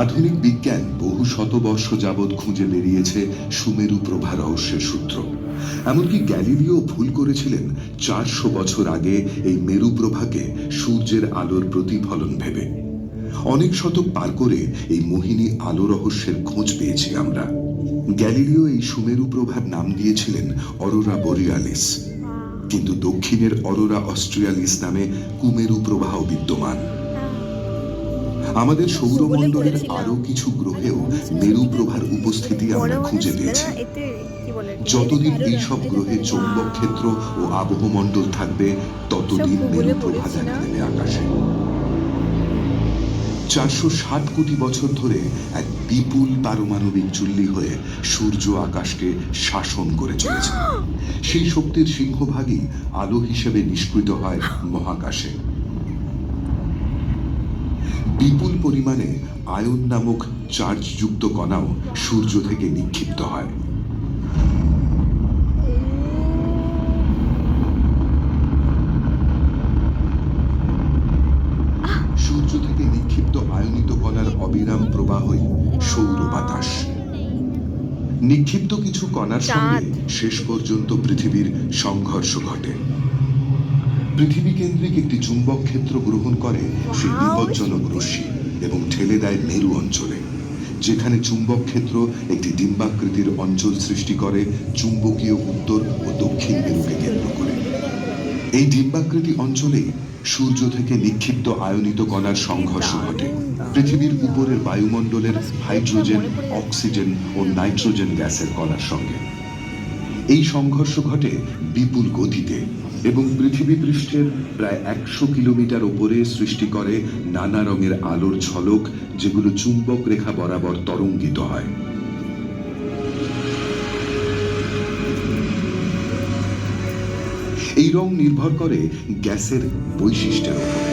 আধুনিক বিজ্ঞান বহু শতবর্ষ যাবৎ খুঁজে বেরিয়েছে সুমেরু প্রভা রহস্যের সূত্র। এমনকি গ্যালিলিও ভুল করেছিলেন চারশো বছর আগে এই মেরু প্রভাকে সূর্যের আলোর প্রতিফলন ভেবে। অনেক শতক পার করে এই মোহিনী আলো রহস্যের খোঁজ পেয়েছি আমরা। গ্যালিলিও এই সুমেরু প্রভার নাম দিয়েছিলেন অরোরা বরিয়ালিস। কিন্তু দক্ষিণের অরোরা অস্ট্রিয়ালিস নামে কুমেরু প্রবাহ বিদ্যমান। আমাদের সৌরমণ্ডলের। আরও কিছু গ্রহেও মেরু প্রভার উপস্থিতি আমরা খুঁজে পেয়েছি। যতদিন এই সব গ্রহে চৌম্বক ক্ষেত্র ও আবহমণ্ডল থাকবে ততদিন মেরু প্রভা দেখা দেবে আকাশে। চারশো ষাট কোটি বছর ধরে এক বিপুল পারমাণবিক চুল্লি হয়ে সূর্য আকাশকে শাসন করে চলেছে। সেই শক্তির সিংহভাগই আলো হিসেবে নিষ্কৃত হয় মহাকাশে। বিপুল পরিমাণে আয়ন নামক চার্জযুক্ত কণাও সূর্য থেকে নিক্ষিপ্ত হয়। সূর্য থেকে নিক্ষিপ্ত আয়নিত কণার অবিরাম প্রবাহই সৌর বাতাস। নিক্ষিপ্ত কিছু কণার সঙ্গে শেষ পর্যন্ত পৃথিবীর সংঘর্ষ ঘটে। পৃথিবী কেন্দ্রিক একটি চুম্বক ক্ষেত্র গ্রহণ করে সেই বিপজ্জনক রশ্মি এবং ঠেলে দেয় মেরু অঞ্চলে যেখানে চুম্বক ক্ষেত্র একটি ডিম্বাকৃতির অঞ্চল সৃষ্টি করে চুম্বকীয় উত্তর ও দক্ষিণ মেরুকে কেন্দ্র করে। এই ডিম্বাকৃতি অঞ্চলেই সূর্য থেকে নিক্ষিপ্ত আয়নিত কণার সংঘর্ষ ঘটে। পৃথিবীর উপরের বায়ুমণ্ডলের হাইড্রোজেন অক্সিজেন ও নাইট্রোজেন গ্যাসের কণার সঙ্গে। এই সংঘর্ষ ঘটে বিপুল গতিতে। এবং পৃথিবী পৃষ্ঠের প্রায় একশো কিলোমিটার ওপরে সৃষ্টি করে নানা রঙের আলোর ঝলক, যেগুলো চুম্বক রেখা বরাবর তরঙ্গিত হয়। এই রং নির্ভর করে গ্যাসের বৈশিষ্ট্যের উপরে।